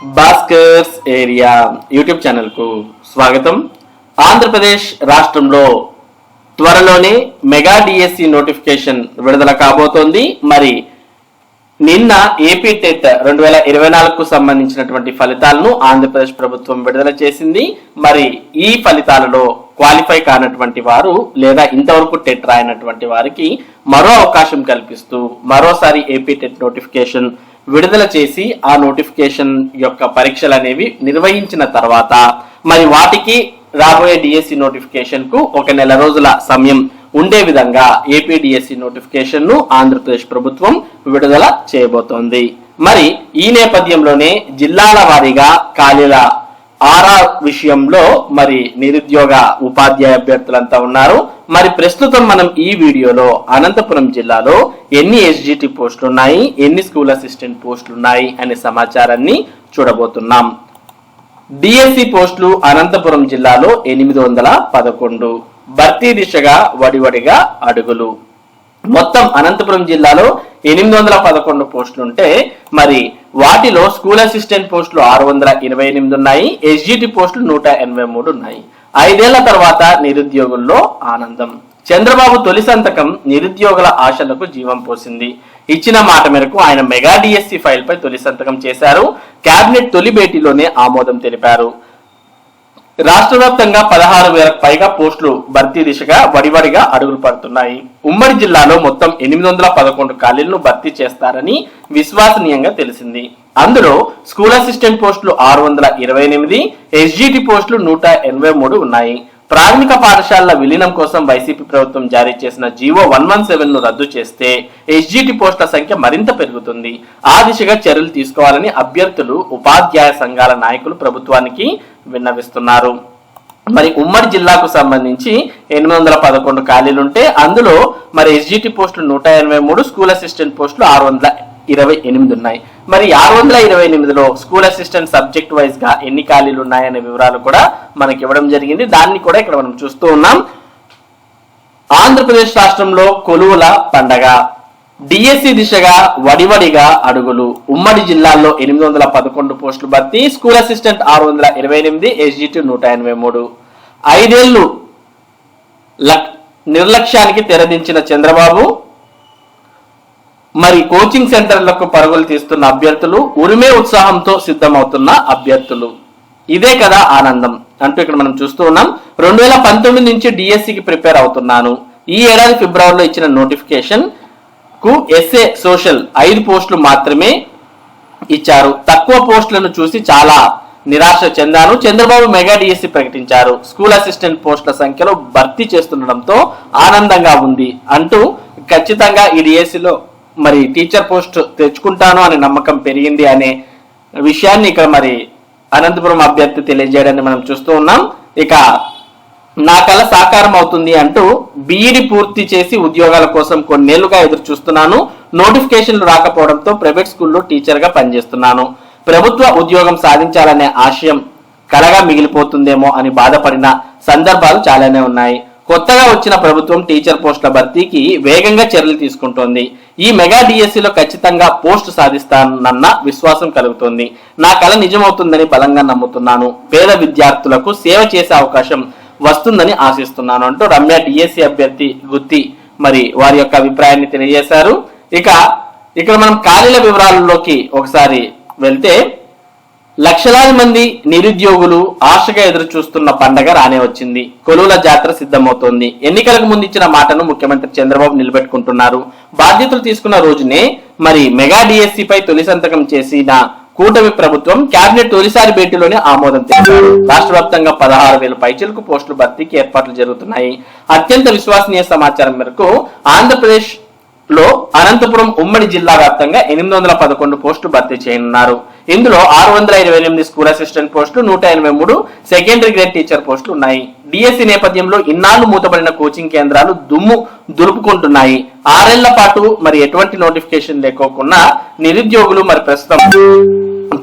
Bhaskar's area YouTube ఛానల్కు స్వాగతం. ఆంధ్రప్రదేశ్ రాష్ట్రంలో త్వరలోనే మెగా డిఎస్సి నోటిఫికేషన్ విడుదల కాబోతోంది. మరి నిన్న ఏపీ టెట్ రెండు వేల ఇరవై నాలుగుకు సంబంధించినటువంటి ఫలితాలను ఆంధ్రప్రదేశ్ ప్రభుత్వం విడుదల చేసింది. మరి ఈ ఫలితాలలో క్వాలిఫై కానటువంటి వారు లేదా ఇంతవరకు టెట్ రాయనటువంటి వారికి మరో అవకాశం కల్పిస్తూ మరోసారి ఏపీ టెట్ నోటిఫికేషన్ విడుదల చేసి ఆ నోటిఫికేషన్ యొక్క పరీక్షలు అనేవి నిర్వహించిన తర్వాత మరి వాటికి రాబోయే డిఎస్సి నోటిఫికేషన్కు ఒక నెల రోజుల సమయం ఉండే విధంగా ఏపీ డిఎస్సి నోటిఫికేషన్ను ఆంధ్రప్రదేశ్ ప్రభుత్వం విడుదల చేయబోతోంది. మరి ఈ నేపథ్యంలోనే జిల్లాల వారీగా ఖాళీల ఆరా విషయంలో మరి నిరుద్యోగ ఉపాధ్యాయ అభ్యర్థులంతా ఉన్నారు. మరి ప్రస్తుతం మనం ఈ వీడియోలో అనంతపురం జిల్లాలో ఎన్ని ఎస్జిటి పోస్టులు ఉన్నాయి ఎన్ని స్కూల్ అసిస్టెంట్ పోస్టులు ఉన్నాయి అనే సమాచారాన్ని చూడబోతున్నాం. డిఎస్సి పోస్టులు అనంతపురం జిల్లాలో ఎనిమిది వందల పదకొండు. భర్తీ దిశగా వడివడిగా అడుగులు. మొత్తం అనంతపురం జిల్లాలో ఎనిమిది వందల పదకొండు పోస్టులు ఉంటే మరి వాటిలో స్కూల్ అసిస్టెంట్ పోస్టులు ఆరు వందల ఇరవై ఎనిమిది ఉన్నాయి ఎస్జిటి పోస్టులు నూట ఎనభై మూడు ఉన్నాయి. ఐదేళ్ళ తర్వాత నిరుద్యోగుల్లో ఆనందం. చంద్రబాబు తొలి సంతకం నిరుద్యోగుల ఆశలకు జీవం పోసింది. ఇచ్చిన మాట మేరకు ఆయన మెగా డిఎస్సి ఫైల్ పై తొలి సంతకం చేశారు. కేబినెట్ తొలి భేటీలోనే ఆమోదం తెలిపారు. రాష్ట్ర వ్యాప్తంగా పదహారు వేలకు పైగా పోస్టులు భర్తీ దిశగా వడివడిగా అడుగులు పడుతున్నాయి. ఉమ్మడి జిల్లాలో మొత్తం ఎనిమిది వందల పదకొండు ఖాళీలను భర్తీ చేస్తారని విశ్వసనీయంగా తెలిసింది. అందులో స్కూల్ అసిస్టెంట్ పోస్టులు ఆరు వందల ఇరవై ఎనిమిది ఎస్జిటి పోస్టులు నూట ఎనభై మూడు ఉన్నాయి. ప్రాథమిక పాఠశాలల విలీనం కోసం వైసీపీ ప్రభుత్వం జారీ చేసిన జీవో వన్ వన్ సెవెన్ను రద్దు చేస్తే ఎస్జిటి పోస్టుల సంఖ్య మరింత పెరుగుతుంది. ఆ దిశగా చర్యలు తీసుకోవాలని అభ్యర్థులు ఉపాధ్యాయ సంఘాల నాయకులు ప్రభుత్వానికి విన్నవిస్తున్నారు. మరి ఉమ్మడి జిల్లాకు సంబంధించి ఎనిమిది వందల పదకొండు ఖాళీలుంటే అందులో మరి ఎస్జిటి పోస్టులు నూట ఎనభై మూడు స్కూల్ అసిస్టెంట్ పోస్టులు ఆరు వందల ఇరవై ఎనిమిది ఉన్నాయి. మరి ఆరు వందల ఇరవై ఎనిమిదిలో స్కూల్ అసిస్టెంట్ సబ్జెక్ట్ వైజ్గా ఎన్ని ఖాళీలు ఉన్నాయనే వివరాలు కూడా మనకి ఇవ్వడం జరిగింది. దాన్ని కూడా ఇక్కడ మనం చూస్తూ ఉన్నాం. ఆంధ్రప్రదేశ్ రాష్ట్రంలో కొలువుల పండగ. డిఎస్సి దిశగా వడివడిగా అడుగులు. ఉమ్మడి జిల్లాల్లో ఎనిమిది వందల పదకొండు పోస్టులు భర్తీ. స్కూల్ అసిస్టెంట్ ఆరు వందల ఇరవై ఎనిమిది ఎస్జిటి నూట ఎనభై మూడు. ఐదేళ్ళు లక్- నిర్లక్ష్యానికి తెరదించిన చంద్రబాబు. మరి కోచింగ్ సెంటర్లకు పరుగులు తీస్తున్న అభ్యర్థులు ఉరిమే ఉత్సాహంతో సిద్ధమవుతున్న అభ్యర్థులు. ఇదే కదా ఆనందం. అంటూ ఇక్కడ మనం చూస్తూ ఉన్నాం. రెండు వేల పంతొమ్మిది నుంచి డిఎస్సికి ప్రిపేర్ అవుతున్నాను. ఈ ఏడాది ఫిబ్రవరిలో ఇచ్చిన నోటిఫికేషన్కు ఎస్ఏ సోషల్ ఐదు పోస్టులు మాత్రమే ఇచ్చారు. తక్కువ పోస్టులను చూసి చాలా నిరాశ చెందాను. చంద్రబాబు మెగా డిఎస్సి ప్రకటించారు. స్కూల్ అసిస్టెంట్ పోస్టుల సంఖ్యలో భర్తీ చేస్తుండడంతో ఆనందంగా ఉంది అంటూ ఖచ్చితంగా ఈ డిఎస్సిలో మరి టీచర్ పోస్ట్ తెచ్చుకుంటాను అనే నమ్మకం పెరిగింది అనే విషయాన్ని ఇక్కడ మరి అనంతపురం అభ్యర్థి తెలియజేయడాన్ని మనం చూస్తూ ఉన్నాం. ఇక నా కళ సాకారం అవుతుంది అంటూ బీఈడి పూర్తి చేసి ఉద్యోగాల కోసం కొన్నేళ్ళుగా ఎదురు చూస్తున్నాను. నోటిఫికేషన్లు రాకపోవడంతో ప్రైవేట్ స్కూల్లో టీచర్గా పనిచేస్తున్నాను. ప్రభుత్వ ఉద్యోగం సాధించాలనే ఆశయం కలగా మిగిలిపోతుందేమో అని బాధపడిన సందర్భాలు చాలానే ఉన్నాయి. కొత్తగా వచ్చిన ప్రభుత్వం టీచర్ పోస్టుల భర్తీకి వేగంగా చర్యలు తీసుకుంటోంది. ఈ మెగా డిఎస్సిలో ఖచ్చితంగా పోస్ట్ సాధిస్తానన్న విశ్వాసం కలుగుతోంది. నా కళ నిజమవుతుందని బలంగా నమ్ముతున్నాను. పేద విద్యార్థులకు సేవ చేసే అవకాశం వస్తుందని ఆశిస్తున్నాను అంటూ రమ్య డిఎస్సి అభ్యర్థి గుత్తి మరి వారి యొక్క అభిప్రాయాన్ని తెలియజేశారు. ఇక ఇక్కడ మనం ఖాళీల వివరాలలోకి ఒకసారి వెళ్తే లక్షలాది మంది నిరుద్యోగులు ఆశగా ఎదురు చూస్తున్న పండగ రానే వచ్చింది. కొలువుల జాతర సిద్ధమవుతోంది. ఎన్నికలకు ముందు ఇచ్చిన మాటను ముఖ్యమంత్రి చంద్రబాబు నిలబెట్టుకుంటున్నారు. బాధ్యతలు తీసుకున్న రోజునే మరి మెగా డిఎస్సి పై తొలి సంతకం చేసిన కూటమి ప్రభుత్వం కేబినెట్ తొలిసారి భేటీలోనే ఆమోదం తెలిపారు రాష్ట్ర వ్యాప్తంగా పదహారు వేల పైచిలకు పోస్టులు భర్తీకి ఏర్పాట్లు జరుగుతున్నాయి. అత్యంత విశ్వసనీయ సమాచారం మేరకు ఆంధ్రప్రదేశ్ లో అనంతపురం ఉమ్మడి జిల్లా వ్యాప్తంగా ఎనిమిది వందల పదకొండు పోస్టులు భర్తీ చేయనున్నారు. ఇందులో ఆరు వందల ఇరవై ఎనిమిది స్కూల్ అసిస్టెంట్ పోస్టులు నూట ఎనభై మూడు సెకండరీ గ్రేడ్ టీచర్ పోస్టులు ఉన్నాయి. డిఎస్సి నేపథ్యంలో ఇన్నాళ్ళు మూతబడిన కోచింగ్ కేంద్రాలు దుమ్ము దులుపుకుంటున్నాయి. ఆరేళ్ళ పాటు మరి ఎటువంటి నోటిఫికేషన్ లేకోకుండా నిరుద్యోగులు మరి ప్రస్తుతం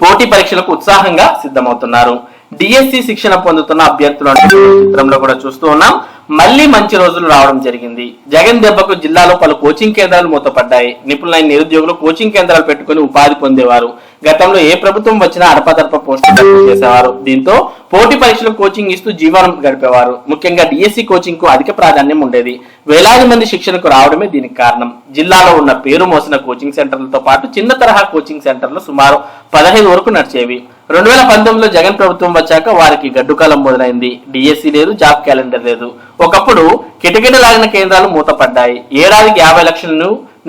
పోటీ పరీక్షలకు ఉత్సాహంగా సిద్ధమవుతున్నారు. డిఎస్సి శిక్షణ పొందుతున్న అభ్యర్థులను చిత్రంలో కూడా చూస్తూ ఉన్నాం. మళ్ళీ మంచి రోజులు రావడం జరిగింది. జగన్ దెబ్బకు జిల్లాలో పలు కోచింగ్ కేంద్రాలు మూతపడ్డాయి. నిపుణులైన నిరుద్యోగులు కోచింగ్ కేంద్రాలు పెట్టుకుని ఉపాధి పొందేవారు. గతంలో ఏ ప్రభుత్వం వచ్చినా అడపదడప పోస్టులు చేసేవారు. దీంతో పోటీ పరీక్షలకు కోచింగ్ ఇస్తూ జీవనం గడిపేవారు. ముఖ్యంగా డిఎస్సి కోచింగ్కు అధిక ప్రాధాన్యం ఉండేది. వేలాది మంది శిక్షణకు రావడమే దీనికి కారణం. జిల్లాలో ఉన్న పేరు మోసిన కోచింగ్ సెంటర్లతో పాటు చిన్న తరహా కోచింగ్ సెంటర్లు సుమారు పదహైదు వరకు నడిచేవి. రెండు వేల పంతొమ్మిదిలో జగన్ ప్రభుత్వం వచ్చాక వారికి గడ్డుకాలం మొదలైంది. డిఎస్సి లేదు జాబ్ క్యాలెండర్ లేదు. ఒకప్పుడు కిటకిటలాగిన కేంద్రాలు మూతపడ్డాయి. ఏడాదికి యాభై లక్షల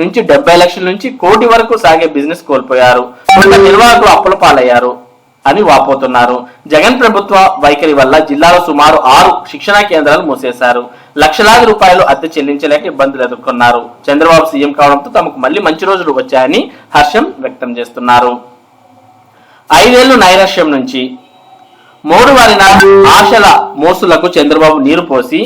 నుంచి డెబ్బై లక్షల నుంచి కోటి వరకు సాగే బిజినెస్ కోల్పోయారు. కొంత నిర్వాహకులు అప్పుల పాలయ్యారు అని వాపోతున్నారు. జగన్ ప్రభుత్వ వైఖరి వల్ల జిల్లాలో సుమారు ఆరు శిక్షణా కేంద్రాలు మూసేశారు. లక్షలాది రూపాయలు అద్దె చెల్లించలేక ఇబ్బందులు ఎదుర్కొన్నారు. చంద్రబాబు సీఎం కావడంతో తమకు మళ్ళీ మంచి రోజులు వచ్చాయని హర్షం వ్యక్తం చేస్తున్నారు. ఐదేళ్ళు నైరాశ్యం నుంచి మూడు వారిన ఆశల మోసులకు చంద్రబాబు నీరు పోసి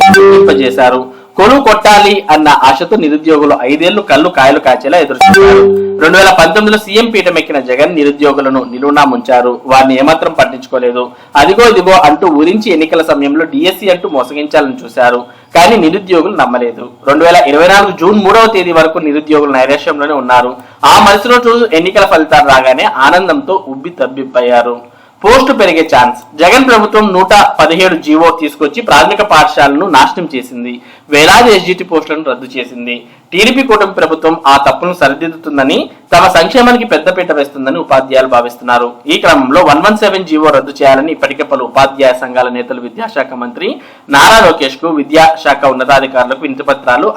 చేశారు కొను కొట్టాలి అన్న ఆశతో నిరుద్యోగులు ఐదేళ్ళు కళ్ళు కాయలు కాచేలా ఎదురుచూశారు. రెండు వేల పంతొమ్మిదిలో సీఎం పీఠం ఎక్కిన జగన్ నిరుద్యోగులను నిలువునా ముంచారు. వారిని ఏమాత్రం పట్టించుకోలేదు. అదిగో ఇదిగో అంటూ ఊరించి ఎన్నికల సమయంలో డిఎస్సీ అంటూ మోసగించాలని చూశారు. కానీ నిరుద్యోగులు నమ్మలేదు. రెండు వేల ఇరవై నాలుగు జూన్ మూడవ తేదీ వరకు నిరుద్యోగులు నైరాశ్యంలోనే ఉన్నారు. ఆ మనసులో రోజు ఎన్నికల ఫలితాలు రాగానే ఆనందంతో ఉబ్బి తబ్బిబ్బయ్యారు. పోస్టు పెరిగే ఛాన్స్. జగన్ ప్రభుత్వం నూట పదిహేడు జీవో తీసుకొచ్చి ప్రాథమిక పాఠశాలను నాశనం చేసింది. వేలాది ఎస్జిటి పోస్టులను రద్దు చేసింది. టీడీపీ కూటమి ప్రభుత్వం ఆ తప్పును సరిదిద్దుతుందని తమ సంక్షేమానికి పెద్దపీట వేస్తుందని ఉపాధ్యాయులు భావిస్తున్నారు. ఈ క్రమంలో వన్ వన్ సెవెన్ జీవో రద్దు చేయాలని ఇప్పటికే పలు ఉపాధ్యాయ సంఘాల నేతలు విద్యాశాఖ మంత్రి నారా లోకేష్కు విద్యాశాఖ ఉన్నతాధికారులకు వినతి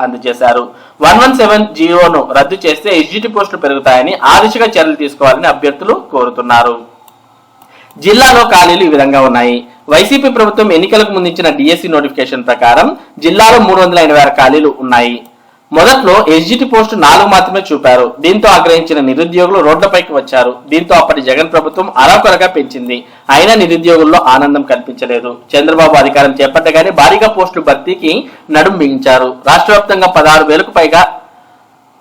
అందజేశారు. వన్ వన్ సెవెన్ జీవోను రద్దు చేస్తే ఎస్జిటి పోస్టులు పెరుగుతాయని ఆ దిశగా చర్యలు తీసుకోవాలని అభ్యర్థులు కోరుతున్నారు. జిల్లాలో ఖాళీలు ఈ విధంగా ఉన్నాయి. వైసీపీ ప్రభుత్వం ఎన్నికలకు ముందు ఇచ్చిన డిఎస్సి నోటిఫికేషన్ ప్రకారం జిల్లాలో మూడు వందల ఎనభై ఆరు ఖాళీలు ఉన్నాయి. మొదట్లో ఎస్జిటి పోస్టు నాలుగు మాత్రమే చూపారు. దీంతో ఆగ్రహించిన నిరుద్యోగులు రోడ్లపైకి వచ్చారు. దీంతో అప్పటి జగన్ ప్రభుత్వం అరాకొరగా పెంచింది. అయినా నిరుద్యోగుల్లో ఆనందం కనిపించలేదు చంద్రబాబు అధికారం చేపట్టగానే భారీగా పోస్టులు భర్తీకి నడుం బిగించారు. రాష్ట్ర వ్యాప్తంగా పదహారు వేలకు పైగా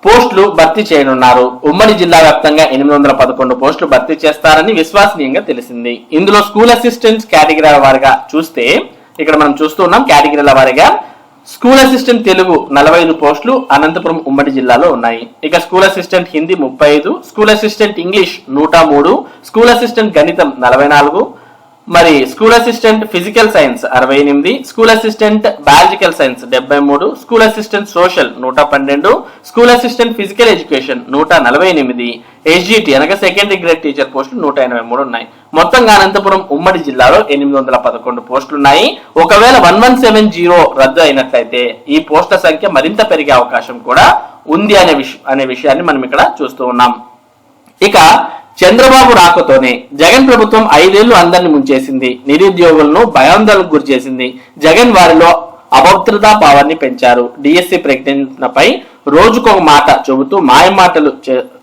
పోస్టులు భర్తీ చేయనున్నారు. ఉమ్మడి జిల్లా వ్యాప్తంగా ఎనిమిది వందల పదకొండు పోస్టులు భర్తీ చేస్తారని విశ్వసనీయంగా తెలిసింది. ఇందులో స్కూల్ అసిస్టెంట్స్ కేటగిరీల వారిగా చూస్తే ఇక్కడ మనం చూస్తున్నాం కేటగిరీల వారిగా స్కూల్ అసిస్టెంట్ తెలుగు నలభై ఐదు పోస్టులు అనంతపురం ఉమ్మడి జిల్లాలో ఉన్నాయి. ఇక స్కూల్ అసిస్టెంట్ హిందీ ముప్పై ఐదు స్కూల్ అసిస్టెంట్ ఇంగ్లీష్ నూట మూడు స్కూల్ అసిస్టెంట్ గణితం నలభై నాలుగు మరి స్కూల్ అసిస్టెంట్ ఫిజికల్ సైన్స్ అరవై ఎనిమిది స్కూల్ అసిస్టెంట్ బయాలజికల్ సైన్స్ డెబ్బై మూడు స్కూల్ అసిస్టెంట్ సోషల్ నూట పన్నెండు స్కూల్ అసిస్టెంట్ ఫిజికల్ ఎడ్యుకేషన్ నూట నలభై ఎనిమిది ఎస్జిటి అనగా సెకండరీ గ్రేడ్ టీచర్ పోస్టులు నూట ఎనభై మూడు ఉన్నాయి. మొత్తంగా అనంతపురం ఉమ్మడి జిల్లాలో ఎనిమిది వందల పదకొండు పోస్టులు ఉన్నాయి ఒకవేళ వన్ వన్ సెవెన్ జీరో రద్దు అయినట్లయితే ఈ పోస్టుల సంఖ్య మరింత పెరిగే అవకాశం కూడా ఉంది అనే విషయం అనే విషయాన్ని మనం ఇక్కడ చూస్తూ ఉన్నాం. ఇక చంద్రబాబు రాకతోనే జగన్ ప్రభుత్వం ఐదేళ్ళు అందరిని ముంచేసింది. నిరుద్యోగులను భయాందోళనకు గురి చేసింది జగన్ వారిలో అభద్రతా భావాన్ని పెంచారు. డిఎస్సి ప్రకటనపై రోజుకొక మాట చెబుతూ మాయ మాటలు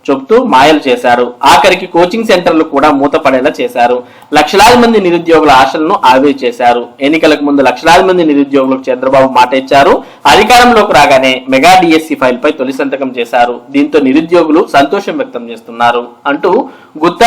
చెబుతూ మాయలు చేశారు. ఆఖరికి కోచింగ్ సెంటర్లు కూడా మూతపడేలా చేశారు. లక్షలాది మంది నిరుద్యోగుల ఆశలను ఆవిరి చేశారు. ఎన్నికలకు ముందు లక్షలాది మంది నిరుద్యోగులకు చంద్రబాబు మాట ఇచ్చారు. అధికారంలోకి రాగానే మెగా డిఎస్సి ఫైల్ పై తొలి సంతకం చేశారు. దీంతో నిరుద్యోగులు సంతోషం వ్యక్తం చేస్తున్నారు. అంటూ గుత్త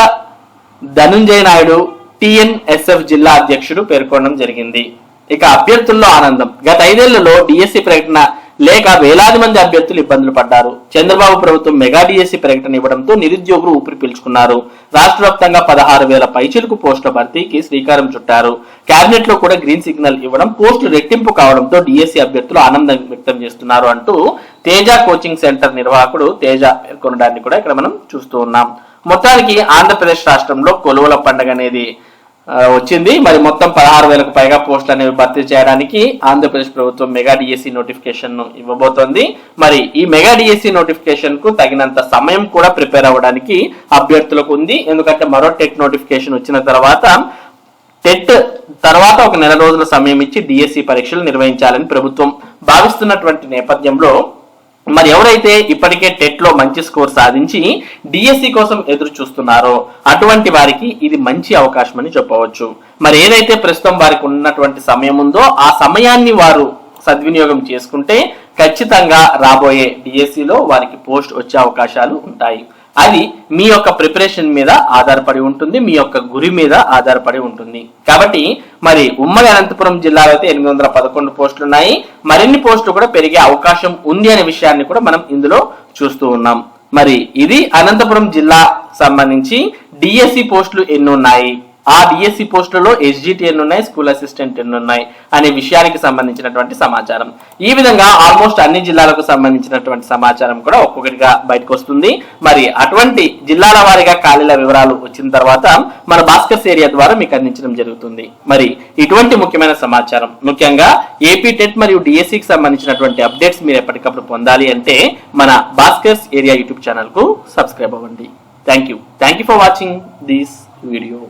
ధనుంజయ నాయుడు టిఎన్ఎస్ఎఫ్ జిల్లా అధ్యక్షుడు పేర్కొనడం జరిగింది. ఇక అభ్యర్థుల్లో ఆనందం. గత ఐదేళ్ళలో డిఎస్సి ప్రకటన లేక వేలాది మంది అభ్యర్థులు ఇబ్బందులు పడ్డారు. చంద్రబాబు ప్రభుత్వం మెగా డిఎస్సీ ప్రకటన ఇవ్వడంతో నిరుద్యోగులు ఊపిరి పీల్చుకున్నారు. రాష్ట్ర వ్యాప్తంగా పదహారు వేల పైచిలకు పోస్టుల భర్తీకి శ్రీకారం చుట్టారు. కేబినెట్లో కూడా గ్రీన్ సిగ్నల్ ఇవ్వడం పోస్టులు రెట్టింపు కావడంతో డిఎస్సీ అభ్యర్థులు ఆనందం వ్యక్తం చేస్తున్నారు అంటూ తేజ కోచింగ్ సెంటర్ నిర్వాహకుడు తేజ పేర్కొనడాన్ని కూడా ఇక్కడ మనం చూస్తూ ఉన్నాం. మొత్తానికి ఆంధ్రప్రదేశ్ రాష్ట్రంలో కొలువుల పండుగ అనేది వచ్చింది. మరి మొత్తం పదహారు వేలకు పైగా పోస్టులు అనేవి భర్తీ చేయడానికి ఆంధ్రప్రదేశ్ ప్రభుత్వం మెగా డిఎస్సి నోటిఫికేషన్ను ఇవ్వబోతోంది. మరి ఈ మెగా డిఎస్సి నోటిఫికేషన్కు తగినంత సమయం కూడా ప్రిపేర్ అవ్వడానికి అభ్యర్థులకు ఉంది. ఎందుకంటే మరో టెట్ నోటిఫికేషన్ వచ్చిన తర్వాత టెట్ తర్వాత ఒక నెల రోజుల సమయం ఇచ్చి డిఎస్సి పరీక్షలు నిర్వహించాలని ప్రభుత్వం భావిస్తున్నటువంటి నేపథ్యంలో మరి ఎవరైతే ఇప్పటికే టెట్లో మంచి స్కోర్ సాధించి డిఎస్సి కోసం ఎదురు చూస్తున్నారో అటువంటి వారికి ఇది మంచి అవకాశం అని చెప్పవచ్చు. మరి ఏదైతే ప్రస్తుతం వారికి ఉన్నటువంటి సమయం ఉందో ఆ సమయాన్ని వారు సద్వినియోగం చేసుకుంటే ఖచ్చితంగా రాబోయే డిఎస్సిలో వారికి పోస్ట్ వచ్చే అవకాశాలు ఉంటాయి. అది మీ యొక్క ప్రిపరేషన్ మీద ఆధారపడి ఉంటుంది మీ యొక్క గురి మీద ఆధారపడి ఉంటుంది. కాబట్టి మరి ఉమ్మడి అనంతపురం జిల్లాలో అయితే ఎనిమిది వందల పదకొండు పోస్టులు ఉన్నాయి. మరిన్ని పోస్టులు కూడా పెరిగే అవకాశం ఉంది అనే విషయాన్ని కూడా మనం ఇందులో చూస్తూ ఉన్నాం. మరి ఇది అనంతపురం జిల్లా సంబంధించి డిఎస్సి పోస్టులు ఎన్ని ఉన్నాయి? ఆ డిఎస్సి పోస్టులలో ఎస్జిటి ఎన్ని ఉన్నాయి స్కూల్ అసిస్టెంట్ ఎన్ని ఉన్నాయి అనే విషయానికి సంబంధించినటువంటి సమాచారం. ఈ విధంగా ఆల్మోస్ట్ అన్ని జిల్లాలకు సంబంధించినటువంటి సమాచారం కూడా ఒక్కొక్కటిగా బయటకు వస్తుంది. మరి అటువంటి జిల్లాల వారీగా ఖాళీల వివరాలు వచ్చిన తర్వాత మన భాస్కర్స్ ఏరియా ద్వారా మీకు అందించడం జరుగుతుంది. మరి ఇటువంటి ముఖ్యమైన సమాచారం ముఖ్యంగా ఏపీ టెట్ మరియు డిఎస్సికి సంబంధించినటువంటి అప్డేట్స్ మీరు ఎప్పటికప్పుడు పొందాలి అంటే మన భాస్కర్స్ ఏరియా యూట్యూబ్ ఛానల్కు సబ్స్క్రైబ్ అవ్వండి. Thank you thank you for watching this video